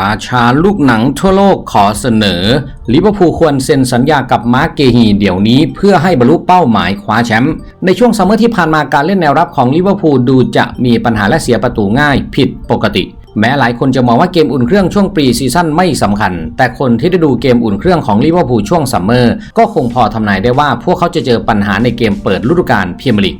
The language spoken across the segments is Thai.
ราชาลูกหนังทั่วโลกขอเสนอ ลิเวอร์พูลควรเซ็นสัญญากับมาร์กเกฮีเดี๋ยวนี้เพื่อให้บรรลุเป้าหมายคว้าแชมป์ในช่วงซัมเมอร์ที่ผ่านมาการเล่นแนวรับของลิเวอร์พูลดูจะมีปัญหาและเสียประตูง่ายผิดปกติ แม้หลายคนจะมองว่าเกมอุ่นเครื่องช่วงปรีซีซั่นไม่สำคัญ แต่คนที่ได้ดูเกมอุ่นเครื่องของลิเวอร์พูลช่วงซัมเมอร์ก็คงพอทำนายได้ว่าพวกเขาจะเจอปัญหาในเกมเปิดฤดูกาลพรีเมียร์ลีก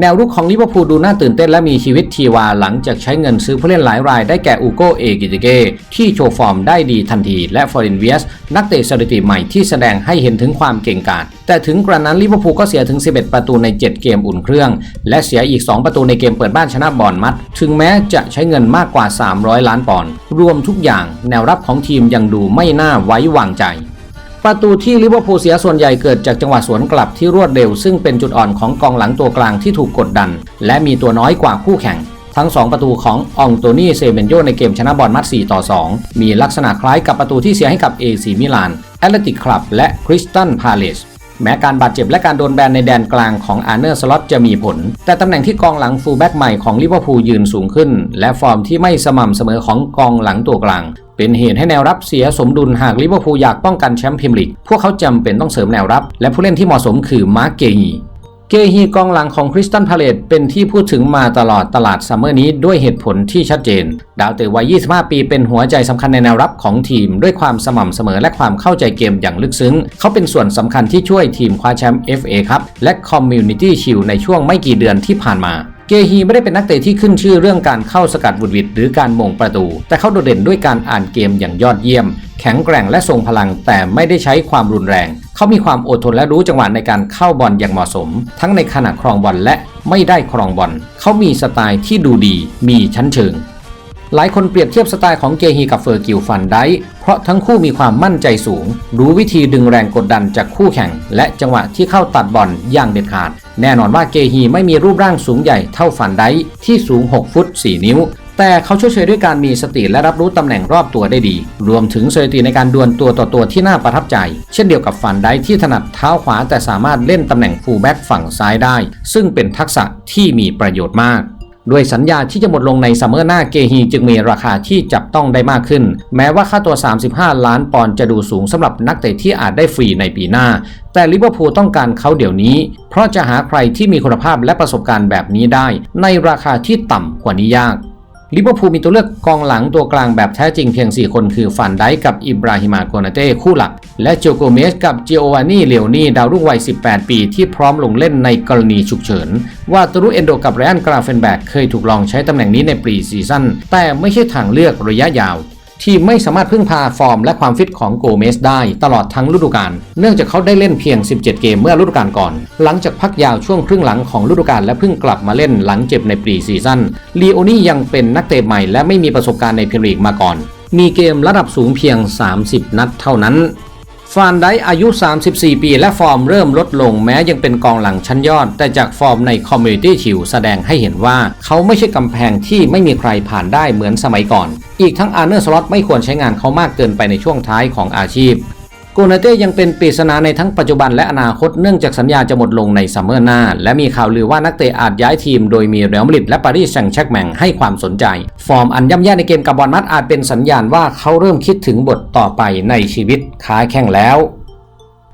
แนวรุกของลิเวอร์พูลดูน่าตื่นเต้นและมีชีวิตชีวาหลังจากใช้เงินซื้อผู้เล่นหลายรายได้แก่อูโกเอกิติเกที่โชว์ฟอร์มได้ดีทันทีและฟอร์เรนเวียสนักเตะสถิติใหม่ที่แสดงให้เห็นถึงความเก่งกาจแต่ถึงกระนั้นลิเวอร์พูลก็เสียถึง 11 ประตูใน 7 เกมอุ่นเครื่อง และเสียอีก 2 ประตูในเกมเปิดบ้านชนะบอร์นมัด ถึงแม้จะใช้เงินมากกว่า 300 ล้านปอนด์รวมทุกอย่างแนวรับของทีมยังดูไม่น่าไว้วางใจ ประตูที่ลิเวอร์พูลเสียส่วนใหญ่เกิดจากจังหวะสวนกลับที่รวดเร็ว ซึ่งเป็นจุดอ่อนของกองหลังตัวกลางที่ถูกกดดัน และมีตัวน้อยกว่าคู่แข่ง ทั้ง 2 ประตูขององโตนี่เซเมนโยในเกมชนะบอลมัด 4 ต่อ 2 มีลักษณะคล้ายกับประตูที่เสียให้กับ AC มิลานแอตเลติกคลับและคริสตันพาเลส แม้การบาดเจ็บและการโดนแบนในแดนกลางของอาร์เนอร์สล็อตจะมีผล แต่ตำแหน่งที่กองหลังฟูลแบ็กใหม่ของลิเวอร์พูลยืนสูงขึ้น และฟอร์มที่ไม่สม่ำเสมอของกองหลังตัวกลาง เป็นเหตุให้แนวรับเสียสมดุลหากลิเวอร์พูลอยากป้องกันแชมป์พรีเมียร์ลีกพวกเขาจำเป็นต้องเสริมแนวรับ และผู้เล่นที่เหมาะสมคือมาร์กเกยี เกฮีกองหลังของคริสตันพาเลตเป็นที่พูดถึงมาตลอดตลาดซัมเมอร์นี้ด้วยเหตุผลที่ชัดเจน ดาวเตะวัย 25 ปีเป็นหัวใจสำคัญในแนวรับของทีม ด้วยความสม่ำเสมอและความเข้าใจเกมอย่างลึกซึ้ง เขาเป็นส่วนสำคัญที่ช่วยทีมคว้าแชมป์ FA ครับและ Community Shield ในช่วงไม่กี่เดือนที่ผ่านมา เกฮีไม่ได้เป็นนักเตะที่ขึ้นชื่อเรื่องการเข้าสกัดบุดวิดหรือการมงประตู แต่เขาโดดเด่นด้วยการอ่านเกมอย่างยอดเยี่ยม แข็งแกร่งและทรงพลัง แต่ไม่ได้ใช้ความรุนแรง เขามีความอดทนและรู้จังหวะในการเข้าบอลอย่างเหมาะสม ทั้งในขณะครองบอลและไม่ได้ครองบอล เขามีสไตล์ที่ดูดี มีชั้นเชิงหลายคนเปรียบเทียบสไตล์ของเกฮีกับเฟอร์กิลฟันไดค์เพราะทั้งคู่มีความมั่นใจสูง รู้วิธีดึงแรงกดดันจากคู่แข่ง และจังหวะที่เข้าตัดบอลอย่างเด็ดขาด แน่นอนว่าเกฮีไม่มีรูปร่างสูงใหญ่เท่าฟันไดที่สูง 6 ฟุต 4 นิ้ว แต่เขาช่วยเชยด้วยการมีสติและรับรู้ตำแหน่งรอบตัวได้ดี รวมถึงสถิติในการดวลตัวต่อตัวที่น่าประทับใจ เช่นเดียวกับฟันไดที่ถนัดเท้าขวาแต่สามารถเล่นตำแหน่งฟูลแบ็กฝั่งซ้ายได้ ซึ่งเป็นทักษะที่มีประโยชน์มาก ด้วยสัญญาที่จะหมดลงในซัมเมอร์หน้าเกฮีจึงมีราคาที่จับต้องได้มากขึ้น แม้ว่าค่าตัว 35 ล้านปอนด์จะดูสูงสำหรับนักเตะที่อาจได้ฟรีในปีหน้า แต่ลิเวอร์พูลต้องการเขาเดี๋ยวนี้ เพราะจะหาใครที่มีคุณภาพและประสบการณ์แบบนี้ได้ ในราคาที่ต่ำกว่านี้ยาก ลิเวอร์พูลมีตัวเลือกกองหลังตัวกลางแบบแท้จริงเพียง 4 คนคือฟันไดกับอิบราฮิมาโกนาเต้คู่หลัก และโจโกเมสกับเจโอวานีเลวนี่ดาวรุ่งวัย 18 ปีที่พร้อมลงเล่นในกรณีฉุกเฉิน ว่าตรุเอนโดกับไรอันกราเฟนแบกเคยถูกลองใช้ตำแหน่งนี้ในปรีซีซั่นแต่ไม่ใช่ทางเลือกระยะยาว ทีมไม่สามารถพึ่งพาฟอร์มและความฟิตของโกเมสได้ตลอดทั้งฤดูกาล เนื่องจากเขาได้เล่นเพียง 17 เกมเมื่อฤดูกาลก่อน หลังจากพักยาวช่วงครึ่งหลังของฤดูกาลและเพิ่งกลับมาเล่นหลังเจ็บในปรีซีซั่นลีโอนี่ยังเป็นนักเตะใหม่และไม่มีประสบการณ์ในพรีเมียร์ลีกมาก่อน มีเกมระดับสูงเพียง 30 นัดเท่านั้น ฟานไดอายุ 34 ปี และฟอร์มเริ่มลดลงแม้ยังเป็นกองหลังชั้นยอด แต่จากฟอร์มในคอมมูนิตี้ชิลแสดงให้เห็นว่า เขาไม่ใช่กำแพงที่ไม่มีใครผ่านได้เหมือนสมัยก่อน อีกทั้งอาร์เนอร์สล็อตไม่ควรใช้งานเขามากเกินไปในช่วงท้ายของอาชีพ โกนาเต้ยังเป็นปริศนาในทั้งปัจจุบันและอนาคตเนื่องจากสัญญาจะหมดลงในซัมเมอร์หน้า และมีข่าวลือว่านักเตะอาจย้ายทีมโดยมีเรอัลมาดริดและปารีสแซงต์แชร์กแมงให้ความสนใจ ฟอร์มอันย่ำแย่ในเกมกับบอลมัดอาจเป็นสัญญาณว่าเขาเริ่มคิดถึงบทต่อไปในชีวิตค้าแข่งแล้ว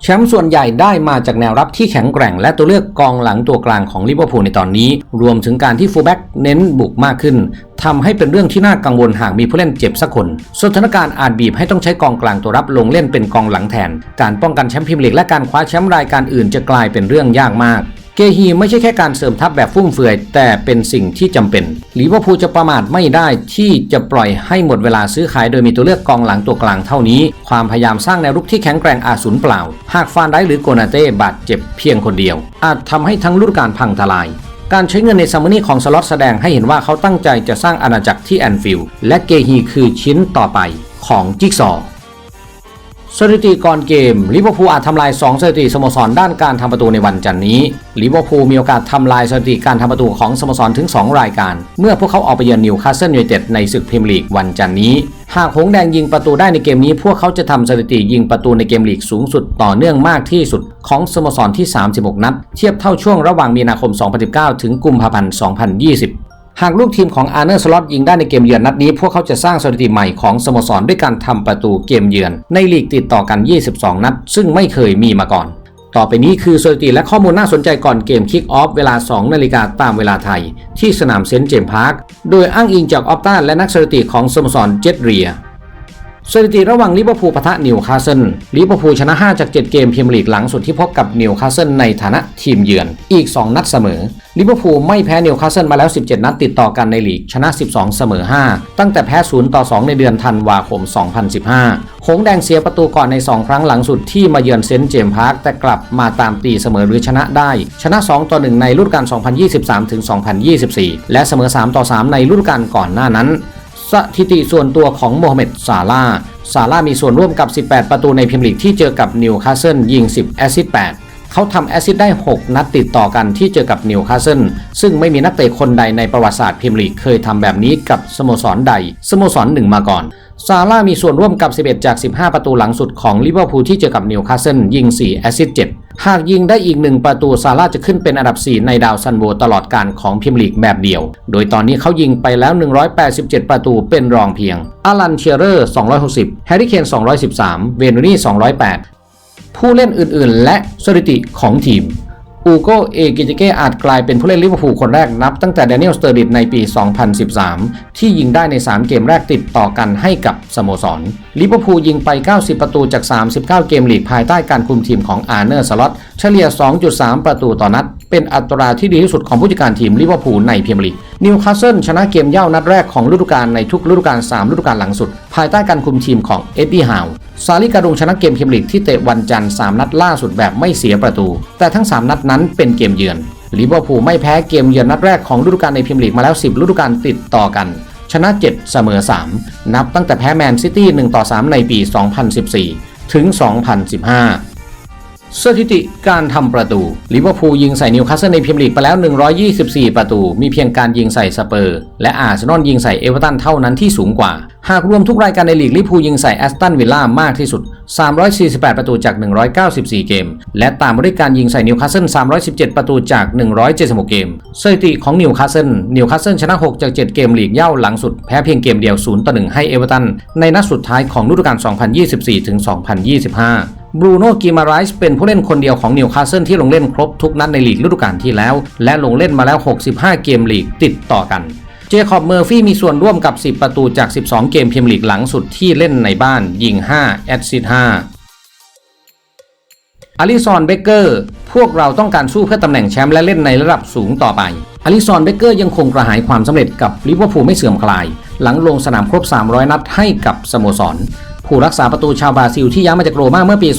แชมป์ส่วนใหญ่ได้มาจากแนวรับที่แข็งแกร่ง และตัวเลือกกองหลังตัวกลางของลิเวอร์พูลในตอนนี้ รวมถึงการที่ฟูลแบ็กเน้นบุกมากขึ้น ทำให้เป็นเรื่องที่น่ากังวลหากมีผู้เล่นเจ็บสักคน สถานการณ์อาจบีบให้ต้องใช้กองกลางตัวรับลงเล่นเป็นกองหลังแทน การป้องกันแชมป์พรีเมียร์ลีกและการคว้าแชมป์รายการอื่นจะกลายเป็นเรื่องยากมากเกฮีไม่ใช่แค่การเสริมทัพแบบฟุ่มเฟือย แต่เป็นสิ่งที่จำเป็นลิเวอร์พูลจะประมาทไม่ได้ที่จะปล่อยให้หมดเวลาซื้อขายโดยมีตัวเลือกกองหลังตัวกลางเท่านี้ ความพยายามสร้างแนวรุกที่แข็งแกร่งอาจสูญเปล่า หากฟานได้หรือโกนาเต้บาดเจ็บเพียงคนเดียว อาจทำให้ทั้งฤดูกาลพังทลาย การใช้เงินในซัมเมอรี่ของสล็อตแสดงให้เห็นว่าเขาตั้งใจจะสร้างอาณาจักรที่แอนฟิลด์และเกฮีคือชิ้นต่อไปของจิ๊กซอ สถิติก่อนเกมลิเวอร์พูลอาจทำลาย 2 สถิติสโมสรด้านการทำประตูในวันจันนี้ลิเวอร์พูลมีโอกาสทำลายสถิติการทำประตูของสโมสรถึง 2 รายการ เมื่อพวกเขาออกไปเยือนนิวคาสเซิลยูไนเต็ดในศึกพรีเมียร์ลีกวันจันนี้ หากหงแดงยิงประตูได้ในเกมนี้ พวกเขาจะทำสถิติยิงประตูในเกมลีกสูงสุดต่อเนื่องมากที่สุดของสโมสรที่ 36 นัดเทียบเท่าช่วงระหว่างมีนาคม 2019 ถึงกุมภาพันธ์ 2020 หากลูกทีมของอาร์เนอร์สล็อตยิงได้ในเกมเยือนนัดนี้พวกเขาจะสร้างสถิติใหม่ของสโมสรด้วยการทำประตูเกมเยือน ในลีกติดต่อกัน 22 นัด ซึ่งไม่เคยมีมาก่อน ต่อไปนี้คือสถิติและข้อมูลน่าสนใจก่อนเกมคิกออฟเวลา 2 นาฬิกาตามเวลาไทย ที่สนามเซนต์เจมส์พาร์ค โดยอ้างอิงจากออฟตันและนักสถิติของสโมสรเจตเรีย สถิติระหว่างลิเวอร์พูลปะทะนิวคาสเซิลลิเวอร์พูลชนะ 5 จาก 7 เกมพรีเมียร์ลีกหลังสุดที่พบกับนิวคาสเซิลในฐานะทีมเยือน อีก 2 นัดเสมอลิเวอร์พูลไม่แพ้นิวคาสเซิลมาแล้ว 17 นัดติดต่อกันในลีกชนะ 12 เสมอ 5 ตั้งแต่แพ้ 0 ต่อ 2 ในเดือนธันวาคม 2015 หงแดงเสียประตูก่อนใน 2 ครั้งหลังสุดที่มาเยือนเซนต์เจมส์พาร์คแต่กลับมาตามตีเสมอหรือชนะได้ ชนะ 2 ต่อ 1 ในฤดูกาล 2023ถึง2024 และเสมอ 3 ต่อ 3 ในฤดูกาลก่อนหน้านั้น สถิติส่วนตัวของโมฮัมเหม็ดซาลาซาลามีส่วนร่วมกับ 18 ประตูในพรีเมียร์ลีกที่เจอกับนิวคาสเซิลยิง 10 แอสซิสต์8เขาทำแอซิสต์ได้ 6 นัดติดต่อกันที่เจอกับนิวคาสเซิลซึ่งไม่มีนักเตะคนใดในประวัติศาสตร์พรีเมียร์ลีกเคยทำแบบนี้กับสโมสรใดสโมสรหนึ่งมาก่อน ซาร่ามีส่วนร่วมกับ 11 จาก 15 ประตูหลังสุดของลิเวอร์พูลที่เจอกับนิวคาสเซิลยิง 4 แอซิสต์7 หากยิงได้อีกหนึ่งประตูซาร่าจะขึ้นเป็นอันดับ 4 ในดาวซันโวตลอดการของพิมลีกแบบเดียว โดยตอนนี้เขายิงไปแล้ว 187 ประตูเป็นรองเพียงอารันเชียเรอร์260 แฮร์รี่เคน 213 เวนูนี่ 208 ผู้เล่นอื่นๆ และสถิติของทีม อูโกเอกิจิเกอาจกลายเป็นผู้เล่นลิเวอร์พูลคนแรกนับตั้งแต่แดเนียลสเตอร์ดิตในปี 2013 ที่ยิงได้ใน 3 เกมแรกติดต่อกันให้กับสโมสร ลิเวอร์พูลยิงไป 90 ประตูจาก 39 เกมลีกภายใต้การคุมทีมของอาร์เนอร์สล็อตเฉลี่ย 2.3 ประตูต่อนัด เป็นอัตราที่ดีที่สุดของผู้จัดการทีมลิเวอร์พูลในพรีเมียร์ลีกนิวคาสเซิลชนะเกมเย่านัดแรกของฤดูกาลในทุกฤดูกาล3ฤดูกาลหลังสุด ภายใต้การคุมทีมของเอ็ดดี้ฮาวซาลิการุงชนะเกมพรีเมียร์ลีกที่เตะวันจันทร์3นัดล่าสุดแบบไม่เสียประตู แต่ทั้ง 3 นัดนั้นเป็นเกมเยือนลิเวอร์พูลไม่แพ้เกมเยือนนัดแรกของฤดูกาลในพรีเมียร์ลีกมาแล้ว 10 ฤดูกาลติดต่อกัน ชนะ 7 เสมอ 3 นับตั้งแต่แพ้แมนซิตี้1ต่อ3ในปี 2014 ถึง 2015 สถิติการทำประตูลิเวอร์พูลยิงใส่นิวคาสเซิลในพรีเมียร์ลีกไปแล้ว 124 ประตู มีเพียงการยิงใส่สเปอร์ และอาร์เซนอลยิงใส่เอเวอร์ตันเท่านั้นที่สูงกว่า หากรวมทุกรายการในลีกลิเวอร์พูลยิงใส่แอสตันวิลล่ามากที่สุด 348 ประตูจาก 194 เกม และตามมาด้วยการยิงใส่นิวคาสเซิล317 ประตูจาก 176 เกม สถิติของนิวคาสเซิลนิวคาสเซิลชนะ 6 จาก 7 เกมลีกเย่าหลังสุดแพ้เพียงเกมเดียว0ต่อ1ให้เอเวอร์ตันในนัดสุดท้ายของฤดูกาล2024-2025 บรูโน่กิมาไรส์เป็นผู้เล่นคนเดียวของนิวคาสเซิลที่ลงเล่นครบทุกนัดในลีกฤดูกาลที่แล้ว และลงเล่นมาแล้ว 65 เกมลีกติดต่อกัน เจคอบเมอร์ฟี่มีส่วนร่วมกับ 10 ประตูจาก 12 เกมพรีเมียร์ลีกหลังสุดที่เล่นในบ้านยิง 5 แอดซิส5อลิซอนเบเกอร์พวกเราต้องการสู้เพื่อตำแหน่งแชมป์และเล่นในระดับสูงต่อไปอลิซอนเบเกอร์ยังคงกระหายความสำเร็จกับลิเวอร์พูลไม่เสื่อมคลาย หลังลงสนามครบ 300 นัดให้กับสโมสร ผู้รักษาประตูชาวบราซิลที่ย้ายมาจากโรม่าเมื่อปี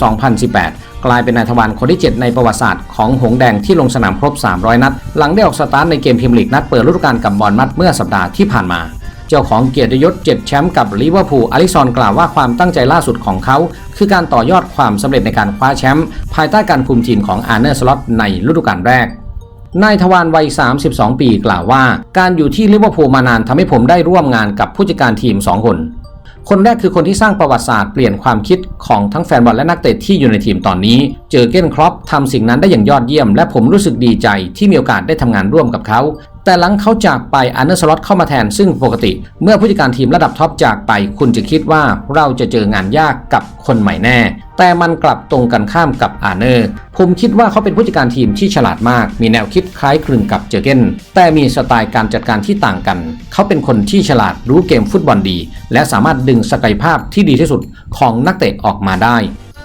2018 กลายเป็นนายทวารคนที่ 7 ในประวัติศาสตร์ของหงแดงที่ลงสนามครบ 300 นัด หลังได้ออกสตาร์ทในเกมพรีเมียร์ลีกนัดเปิดฤดูกาลกับบอลมัดเมื่อสัปดาห์ที่ผ่านมาเจ้าของเกียรติยศ7แชมป์กับลิเวอร์พูลอลิซอนกล่าวว่าความตั้งใจล่าสุดของเขา คือการต่อยอดความสำเร็จในการคว้าแชมป์ภายใต้การคุมทีมของอาร์เนอร์สล็อตในฤดูกาลแรก นายทวารวัย 32 ปีกล่าวว่า การอยู่ที่ลิเวอร์พูลมานานทำให้ผมได้ร่วมงานกับผู้จัดการทีม 2 คน คนแรกคือคนที่สร้างประวัติศาสตร์เปลี่ยนความคิดของทั้งแฟนบอลและนักเตะที่อยู่ในทีมตอนนี้ เจอเก้นครอปทำสิ่งนั้นได้อย่างยอดเยี่ยม และผมรู้สึกดีใจที่มีโอกาสได้ทำงานร่วมกับเขา แต่หลังเขาจากไปอันเดอร์สล็อตเข้ามาแทนซึ่งปกติ เมื่อผู้จัดการทีมระดับท็อปจากไป คุณจะคิดว่าเราจะเจองานยากกับคนใหม่แน่ แต่มันกลับตรงกันข้ามกับอาเนอร์ผมคิดว่าเขาเป็นผู้จัดการทีมที่ฉลาดมาก มีแนวคิดคล้ายคลึงกับเจอเกนแต่มีสไตล์การจัดการที่ต่างกัน เขาเป็นคนที่ฉลาดรู้เกมฟุตบอลดี และสามารถดึงศักยภาพที่ดีที่สุดของนักเตะออกมาได้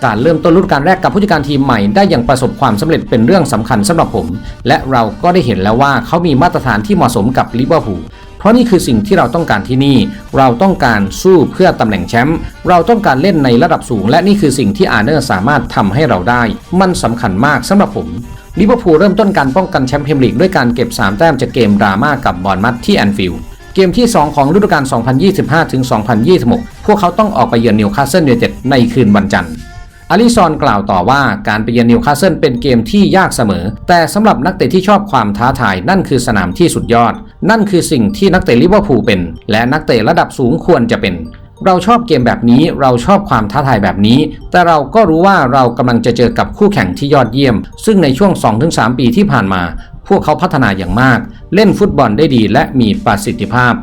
การเริ่มต้นฤดูกาลแรกกับผู้จัดการทีมใหม่ได้อย่างประสบความสำเร็จเป็นเรื่องสำคัญสำหรับผม และเราก็ได้เห็นแล้วว่าเขามีมาตรฐานที่เหมาะสมกับลิเวอร์พูลเพราะนี่คือสิ่งที่เราต้องการที่นี่ เราต้องการสู้เพื่อตำแหน่งแชมป์เราต้องการเล่นในระดับสูง และนี่คือสิ่งที่อาร์เนอร์สามารถทำให้เราได้ มันสำคัญมากสำหรับผมลิเวอร์พูลเริ่มต้นการป้องกันแชมป์พรีเมียร์ลีกด้วยการเก็บ 3 แต้มจากเกมดราม่ากับบอร์นมัดที่แอนฟิลด์เกมที่ 2 ของฤดูกาล 2025ถึง2026 พวกเขาต้องออกไปเยือนนิวคาสเซิลยูไนเต็ดในคืนวันจันทร์ อาริซอนกล่าวต่อว่าการไปเยือนนิวคาสเซิลเป็นเกมที่ยากเสมอ แต่สำหรับนักเตะที่ชอบความท้าทายนั่นคือสนามที่สุดยอด นั่นคือสิ่งที่นักเตะลิเวอร์พูลเป็น และนักเตะระดับสูงควรจะเป็น เราชอบเกมแบบนี้เราชอบความท้าทายแบบนี้ แต่เราก็รู้ว่าเรากำลังจะเจอกับคู่แข่งที่ยอดเยี่ยม ซึ่งในช่วง 2-3 ปีที่ผ่านมา พวกเขาพัฒนาอย่างมาก เล่นฟุตบอลได้ดีและมีประสิทธิภาพ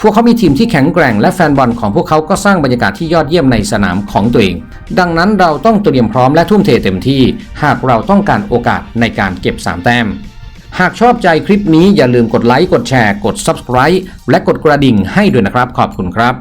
พวกเขามีทีมที่แข็งแกร่งและแฟนบอลของพวกเขาก็สร้างบรรยากาศที่ยอดเยี่ยมในสนามของตัวเอง ดังนั้นเราต้องเตรียมพร้อมและทุ่มเทเต็มที่ หากเราต้องการโอกาสในการเก็บ 3 แต้ม หากชอบใจคลิปนี้อย่าลืมกดไลค์ กดแชร์ กด Subscribe และกดกระดิ่งให้ด้วยนะครับ ขอบคุณครับ